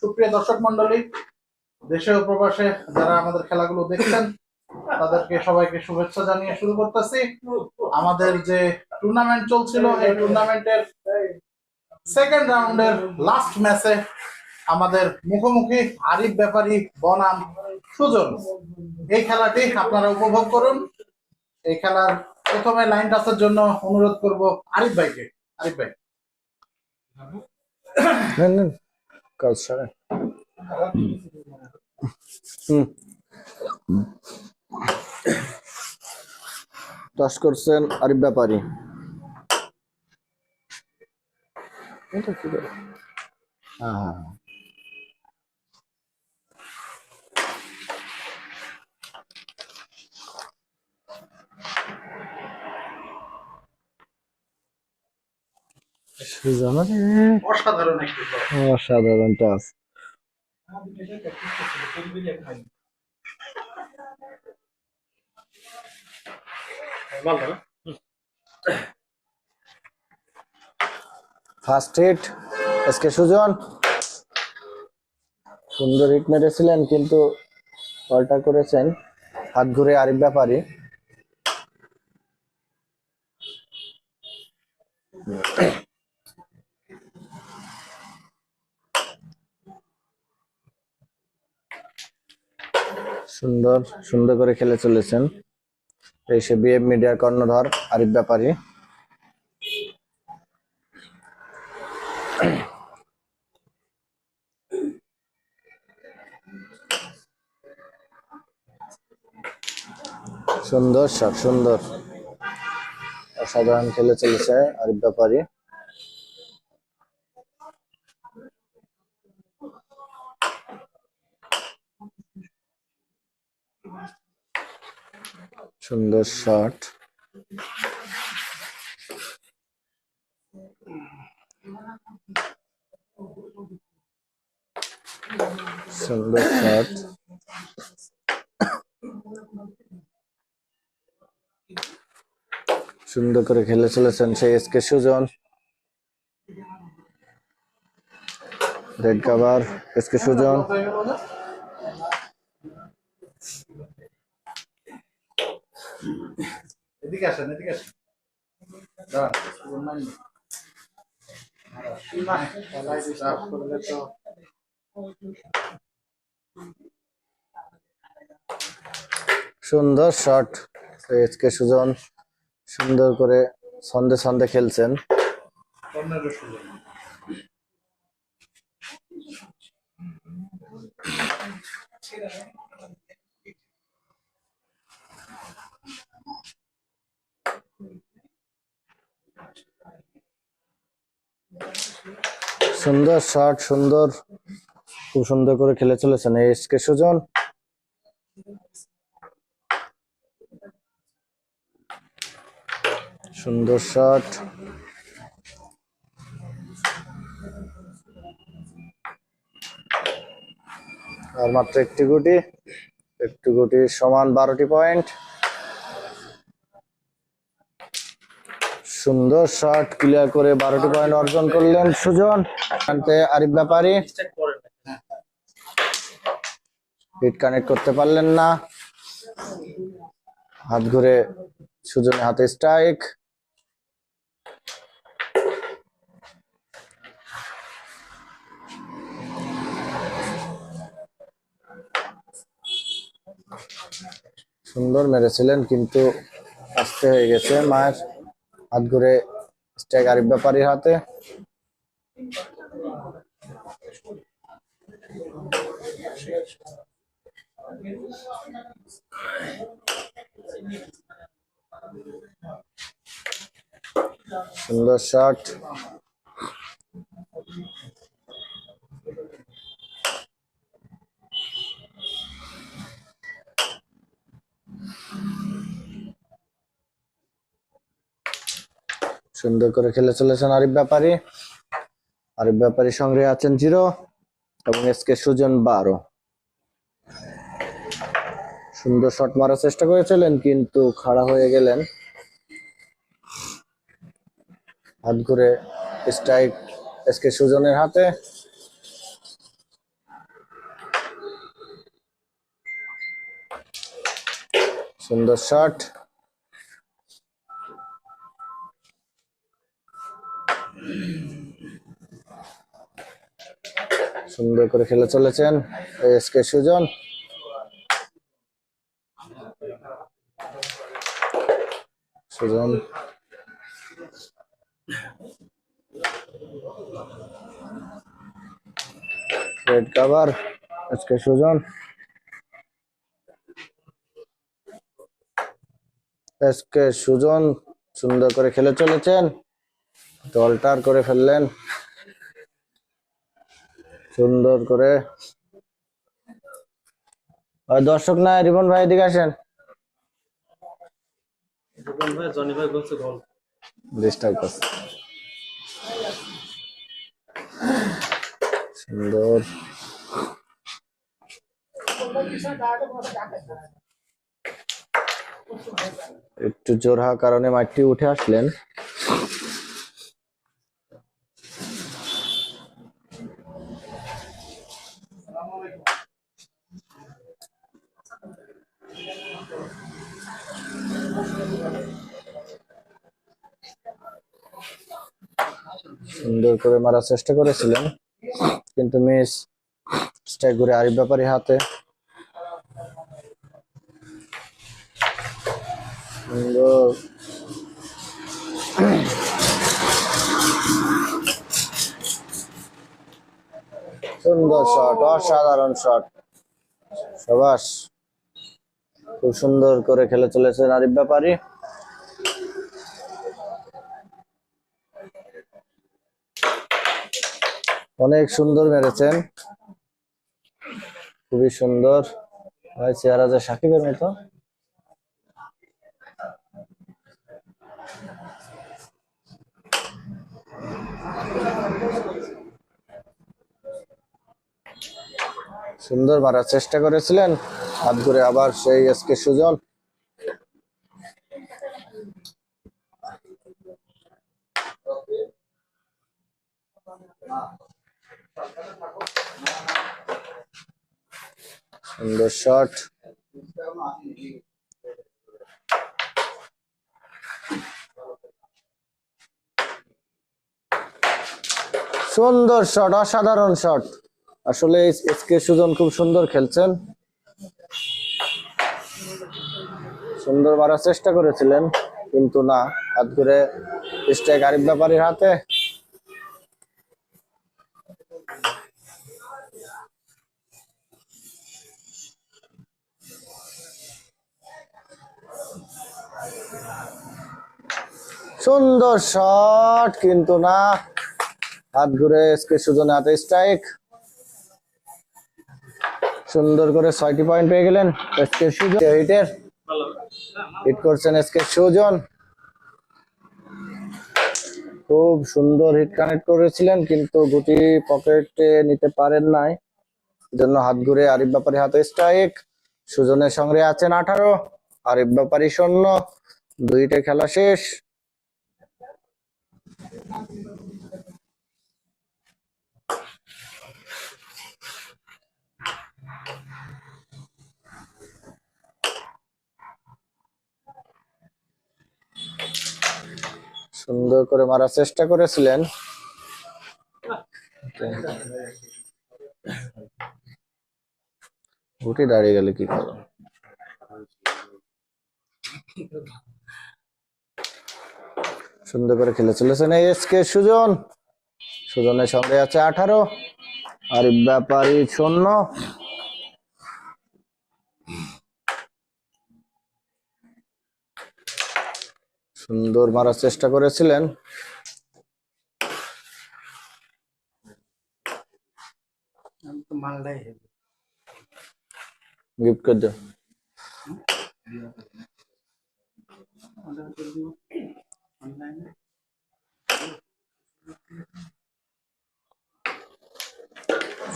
সুপ্রিয় দর্শক মন্ডলী দেশে ও প্রবাসে যারা আমাদের খেলাগুলো দেখছেন, তাদেরকে সবাইকে শুভেচ্ছা জানিয়ে শুরু করতেছি। আমাদের যে টুর্নামেন্ট চলছিল, এই টুর্নামেন্টের সেকেন্ড রাউন্ডের লাস্ট ম্যাচে আমাদের মুখোমুখি আরিফ ব্যাপারী, বনাম, সুজন। এই খেলাটি আপনারা উপভোগ করুন। এই খেলার প্রথমে লাইন টাচের জন্য অনুরোধ করব আরিফ ভাইকে। আরিফ ভাই। নেন নেন। কাজ সারা হুম। করছেন আরিফ ব্যাপারী? হ্যাঁ হ্যাঁ। অসাধারণ। অসাধারণ toss first hit SK Sujan সুন্দর হিট মেরেছিলেন, কিন্তু বলটা করেছেন হাত ঘুরে আরিফ ব্যাপারী। সুন্দর সুন্দর করে খেলে চলেছেন। এই সে বিএফ মিডিয়ার কর্ণধার আরিফ ব্যাপারী। সুন্দর শট সুন্দর। অসাধারণ খেলে চলেছে আরিফ ব্যাপারী। সুন্দর শট। সুন্দর শট। সুন্দর করে খেলে চলেছেন সেই SK Sujan. Red cover SK Sujan হয়ে গেল না? এদিকে আসেন এদিকে আসেন। সুন্দর শট এসকে সুজন সুন্দর করে ছন্দে ছন্দে খেলছেন। সুজন সুন্দর শার্ট, সুন্দর, খুব সুন্দর করে খেলে চলেছেন এস কে সুজন। সুন্দর শার্ট। আর মাত্র একটি গুটি একটি গুটি সমান বারোটি পয়েন্ট। সুন্দর শট ক্লিয়ার করে বারোটি পয়েন্ট অর্জন করলেন সুজন। আরিফ ব্যাপারী। হিট কানেক্ট করতে পারলেন না। হাত ঘুরে সুজনের হাতে স্ট্রাইক সুন্দর মেরেছিলেন কিন্তু আসতে হয়ে গেছে মায়ের। হাত ঘুরে স্ট্রাইক আরিফ ব্যাপারীর হাতে। সুন্দর শট সুন্দর করে খেলে চলেছেন আরিফ ব্যাপারী। আরিফ ব্যাপারী সঙ্গে আছেন জিরো এবং এসকে সুজন বারো। সুন্দর শট মারার চেষ্টা করেছিলেন, কিন্তু খাড়া হয়ে গেলেন। হাত ঘুরে স্ট্রাইক এসকে সুজনের হাতে। সুন্দর শট সুন্দর করে খেলে চলেছেন S K Sujan. Sujan. Red cover K Sujan. S K Sujan সুন্দর করে খেলে চলেছেন। দলটার করে ফেললেন। সুন্দর করে। আর দর্শক না রিবন ভাই এদিকে আসেন। ভাই জনি ভাই বলছে গল ডিস্টার্ব করছে। সুন্দর। একটু জোর হওয়ার কারণে মাঠটি উঠে আসলেন। সুন্দর করে মারার চেষ্টা করেছিলেন। কিন্তু মিস স্ট্রাইক করে আরিফ ব্যাপারী হাতে সুন্দর। সুন্দর শট অসাধারণ শট সবাস, খুব সুন্দর করে খেলে চলেছেন আরিফ ব্যাপারী। অনেক সুন্দর মেরেছেন। খুবই সুন্দর। ভাই, চেহারা সাকিবের মতো। সুন্দর মারার চেষ্টা করেছিলেন। হাত ঘুরে আবার সেই এসকে সুজন। সুন্দর শট সুন্দর শট অসাধারণ শট আসলে এসকে সুজন খুব সুন্দর খেলছেন। সুন্দর মারার চেষ্টা করেছিলেন, কিন্তু না, হাত ঘুরে স্ট্রাইক আরিফ ব্যাপারীর হাতে। সুন্দর শট কিন্তু না। হাত ঘুরে এসকে সুজনের হাতে স্ট্রাইক সুন্দর করে ছয়টি পয়েন্ট পেয়ে গেলেন এসকে সুজন। হিটের হিট করছেন এসকে সুজন। খুব সুন্দর হিট কানেক্ট করেছিলেন, কিন্তু গুটি পকেটে নিতে পারেন নাই। জন্য হাত ঘুরে আরিফ ব্যাপারী হাতে স্ট্রাইক সুজনের সঙ্গে আছেন আঠারো, আরিফ ব্যাপারী শূন্য। দুইটা খেলা শেষ। সুন্দর করে মারার চেষ্টা করেছিলেন। গুটি দাঁড়িয়ে গেলে কি করো সুন্দর করে খেলে চলেছেন এই এসকে সুজন। সুজনের সঙ্গে আছে আঠারো। আর ব্যাপারী শূন্য। সুন্দর মারার চেষ্টা করেছিলেন। গিফট করে দাও।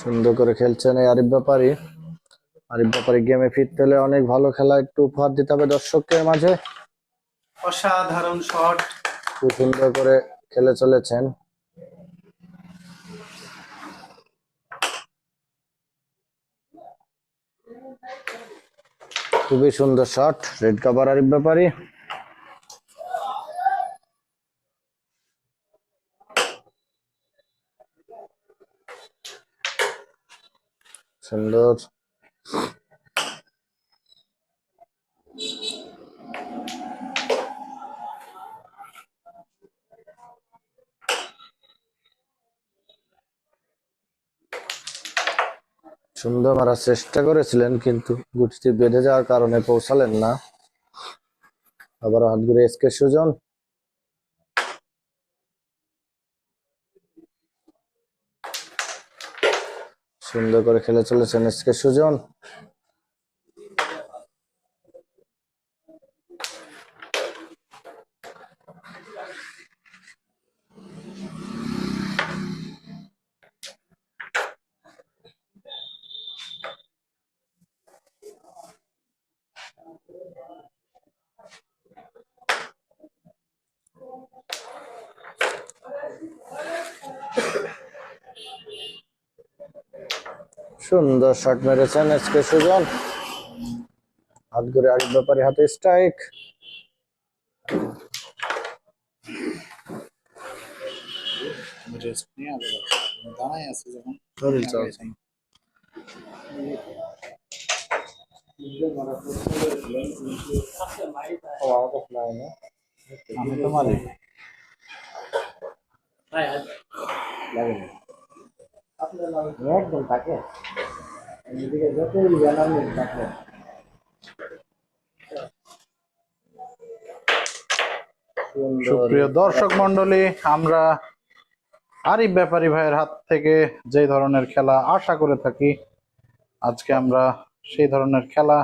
সুন্দর করে খেলছেন এই আরিফ ব্যাপারি। আরিফ ব্যাপারি গেমে ফিরতে হলে অনেক ভালো খেলা একটু উপহার দিতে হবে দর্শকদের মাঝে। অসাধারণ শট খুব সুন্দর করে খেলে চলেছেন। খুবই সুন্দর শট রেড কাভার আরিফ ব্যাপারি। সুন্দর। সুন্দর মারার চেষ্টা করেছিলেন, কিন্তু গুটিটি বেঁধে যাওয়ার কারণে পৌঁছালেন না। আবার হাত ঘুরে এসকে সুজন। সুন্দর করে খেলে চলেছেন এসকে সুজন। সুন্দর শট মেরেছেন এসকে সুজন। হাত ঘুরে আরিফ ব্যাপারী হাতে স্ট্রাইক। আমি তো মালিক। একদম এদিকে যতই সুপ্রিয় দর্শক মন্ডলী আমরা আরিফ ব্যাপারী ভাইয়ের হাত থেকে যে ধরনের খেলা আশা করে থাকি, আজকে আমরা সেই ধরনের খেলা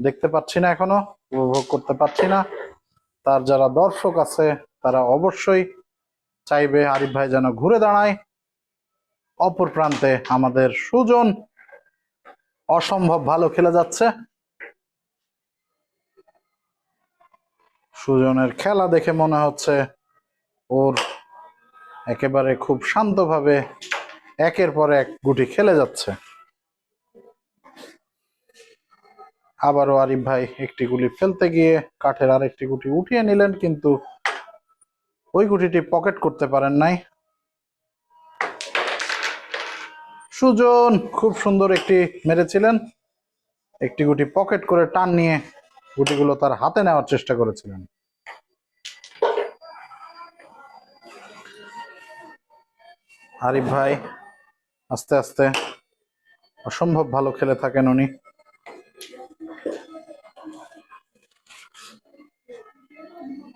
দেখতে পাচ্ছি না এখনও, উপভোগ করতে পাচ্ছি না। তার যারা দর্শক আছে, তারা অবশ্যই চাইবে আরিফ ভাই যেন ঘুরে দাঁড়ায়। অপর প্রান্তে আমাদের সুজন অসম্ভব ভালো খেলে যাচ্ছে। সুজনের খেলা দেখে মনে হচ্ছে ওর একেবারে খুব শান্তভাবে একের পর এক গুটি খেলে যাচ্ছে। আবারও আরিফ ভাই একটি গুলি ফেলতে গিয়ে কাঠের আরেকটি গুটি উঠিয়ে নিলেন, কিন্তু ওই গুটিটি পকেট করতে পারেন নাই। সুজন খুব সুন্দর একটি মেরেছিলেন। একটি গুটি পকেট করে টান নিয়ে গুটিগুলো তার হাতে নেওয়ার চেষ্টা করেছিলেন। আরিফ ভাই, আস্তে আস্তে অসম্ভব ভালো খেলে থাকেন উনি।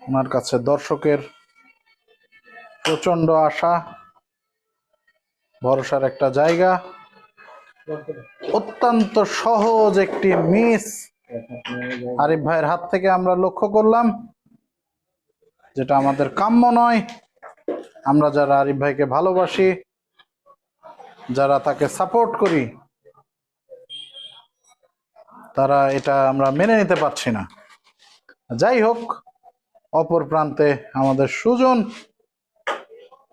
ওনার কাছে দর্শকের প্রচণ্ড আশা। ভরসার একটা জায়গা। অত্যন্ত সহজ একটি মিস। আরিফ ভাইয়ের হাত থেকে আমরা লক্ষ্য করলাম, যেটা আমাদের কাম্য নয়। আমরা যারা আরিফ ভাইকে ভালোবাসি, যারা তাকে সাপোর্ট করি, তারা এটা আমরা মেনে নিতে পারছি না। যাই হোক, অপর প্রান্তে আমাদের সুজন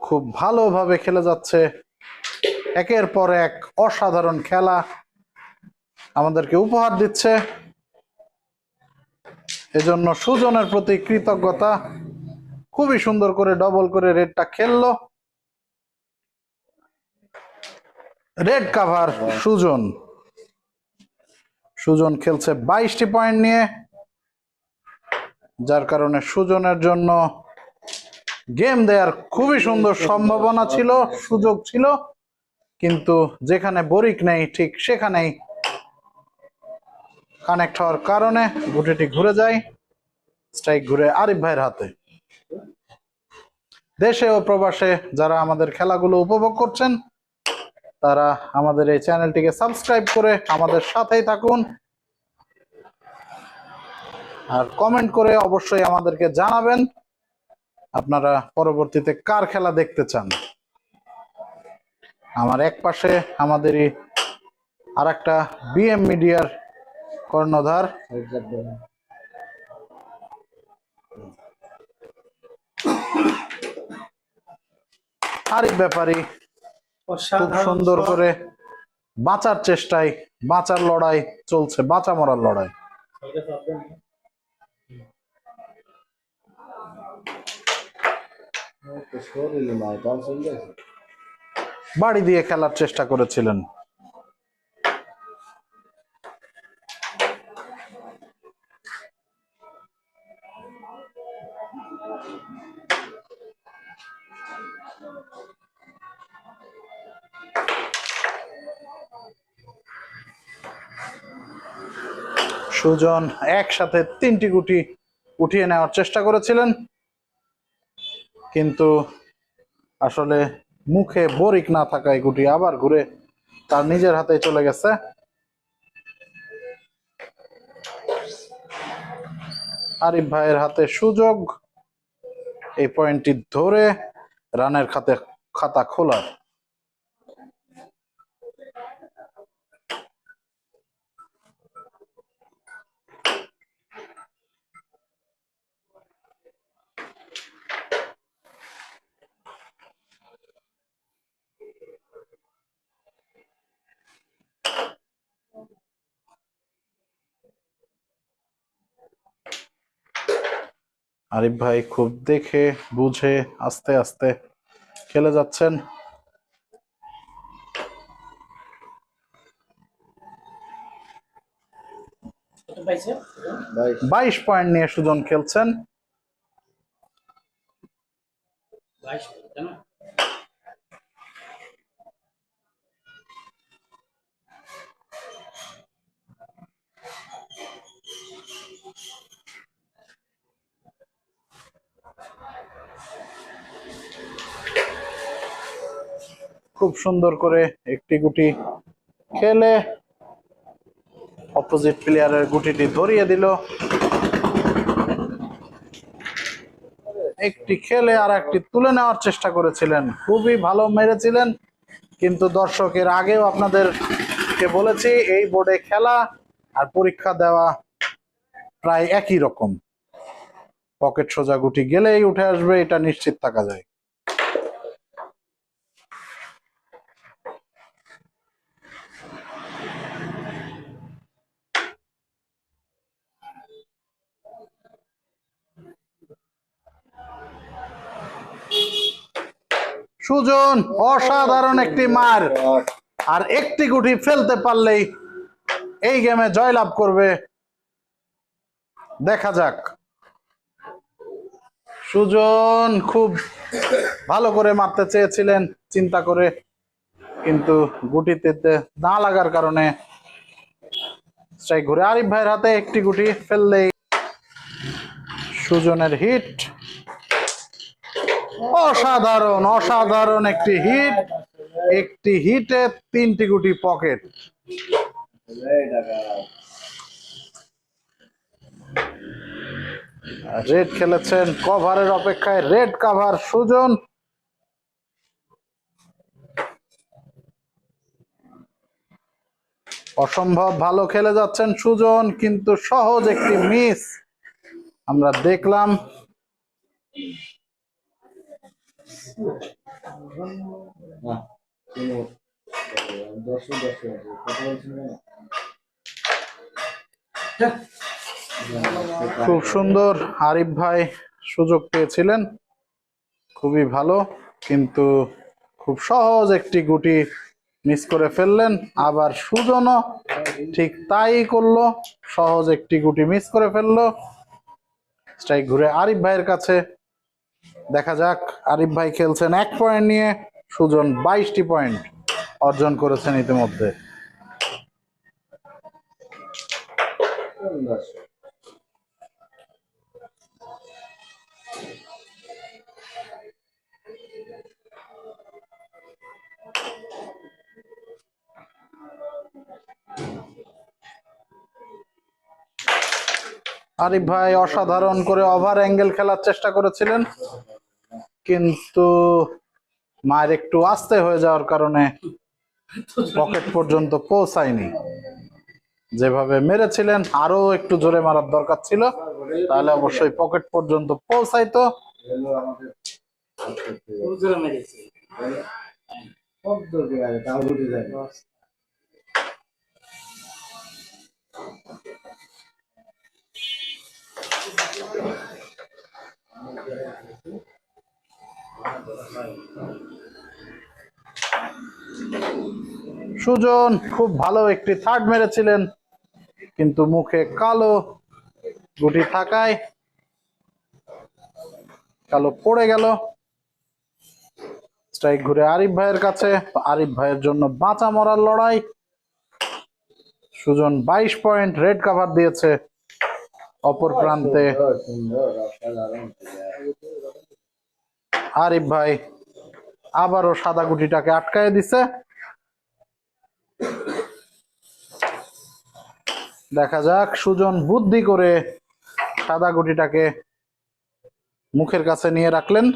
খুব ভালোভাবে খেলে যাচ্ছে। একের পর এক অসাধারণ খেলা আমাদেরকে উপহার দিচ্ছে। এজন্য সুজনের প্রতি কৃতজ্ঞতা। খুবই সুন্দর করে ডবল করে রেডটা খেললো। Red cover Sujan. সুজন খেলছে বাইশটি পয়েন্ট নিয়ে। যার কারণে সুজনের জন্য গেম দেওয়ার খুবই সুন্দর সম্ভাবনা ছিল, সুযোগ ছিল। কিন্তু যেখানে বরিক নেই, ঠিক সেখানেই কানেক্ট হওয়ার কারণে গুটিটি ঘুরে যায় স্ট্রাইক ঘুরে আরিফ ভাইয়ের হাতে। দেশে ও প্রবাসে যারা আমাদের খেলাগুলো উপভোগ করছেন, তারা আমাদের এই চ্যানেলটিকে সাবস্ক্রাইব করে আমাদের সাথেই থাকুন। আর কমেন্ট করে অবশ্যই আমাদেরকে জানাবেন, আপনারা পরবর্তীতে কার খেলা দেখতে চান। আমার এক পাশে আমাদেরই আর একটা বিএম মিডিয়ার কর্ণধার। আরিফ ব্যাপারী খুব সুন্দর করে বাঁচার চেষ্টায় বাঁচার লড়াই চলছে বাঁচা মরার লড়াই। বাড়ি দিয়ে খেলার চেষ্টা করেছিলেন। সুজন একসাথে তিনটি গুটি উঠিয়ে নেওয়ার চেষ্টা করেছিলেন। কিন্তু আসলে মুখে বরিক না থাকায় গুটি আবার ঘুরে তার নিজের হাতে চলে গেছে। আরিফ ভাইয়ের হাতে সুযোগ। এই পয়েন্টটি ধরে রানের খাতে খাতা খোলার। আরিফ ভাই খুব দেখে বুঝে আস্তে আস্তে খেলে যাচ্ছেন। বাইশ পয়েন্ট নিয়ে সুজন খেলছেন। খুব সুন্দর করে একটি গুটি খেলে অপোজিট প্লেয়ারের গুটিটি ধরিয়ে দিল। একটি খেলে আর একটি তুলে নেওয়ার চেষ্টা করেছিলেন। খুবই ভালো মেরেছিলেন। কিন্তু দর্শকের আগেও আপনাদেরকে বলেছি, এই বোর্ডে খেলা আর পরীক্ষা দেওয়া প্রায় একই রকম। পকেট সোজা গুটি গেলেই উঠে আসবে, এটা নিশ্চিত থাকা যায়। সুজন অসাধারণ একটি মার। আর একটি গুটি ফেলতে পারলেই এই গেমে জয়লাভ করবে। দেখা যাক। সুজন খুব ভালো করে মারতে চেয়েছিলেন, চিন্তা করে। কিন্তু গুটিতে না লাগার কারণে ঘুরে। আরিফ ভাইয়ের হাতে একটি গুটি ফেললেই সুজনের হিট অসাধারণ অসাধারণ একটি হিট একটি হিটে তিনটি গুটি পকেট রেড খেলেছেন কভারের অপেক্ষায় রেড কাভার সুজন। অসম্ভব ভালো খেলে যাচ্ছেন সুজন, কিন্তু সহজ একটি মিস আমরা দেখলাম। খুব সুন্দর আরিফ ভাই সুযোগ পেয়েছিলেন। খুবই ভালো, কিন্তু খুব সহজ একটি গুটি মিস করে ফেললেন। আবার সুজনও ঠিক তাই করল, সহজ একটি গুটি মিস করে ফেলল। স্ট্রাইক ঘুরে আরিফ ভাইয়ের কাছে দেখা যাক, আরিফ ভাই খেলছেন এক পয়েন্ট নিয়ে, সুজন বাইশটি পয়েন্ট অর্জন করেছেন ইতিমধ্যে। আরিফ ভাই অসাধারণ করে ওভার অ্যাঙ্গেল খেলার চেষ্টা করেছিলেন। কিন্তু মায়ের একটু আস্তে হয়ে যাওয়ার কারণে পকেট পর্যন্ত পৌঁছায়নি। যেভাবে মেরেছিলেন, আরও একটু জোরে মারার দরকার ছিল। তাহলে অবশ্যই পকেট পর্যন্ত পৌঁছাইতো। সুজন, খুব ভালো একটি থার্ড মেরেছিলেন, কিন্তু মুখে কালো গুটি থাকায় কালো পড়ে গেল। স্ট্রাইক ঘুরে আরিফ ভাইয়ের কাছে, আরিফ ভাইয়ের জন্য বাঁচা মরার লড়াই। সুজন বাইশ পয়েন্ট রেড কাভার দিয়েছে অপর প্রান্তে। আরিফ ভাই আবারও সাদা গুটিটাকে আটকায় দিছে। দেখা যাক, সুজন বুদ্ধি করে সাদা গুটিটাকে মুখের কাছে নিয়ে রাখলেন।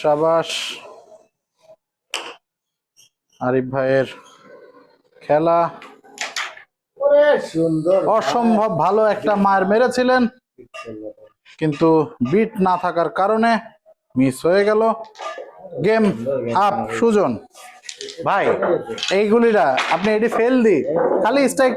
সাবাস। আরিফ ভাইয়ের খেলা। অসম্ভব ভালো একটা মার মেরেছিলেন। কিন্তু বিট না থাকার কারণে মিস হয়ে গেল। Game up Sujan. ভাই, এইগুলিরা, আপনি এটি ফেল দি খালি স্ট্রাইক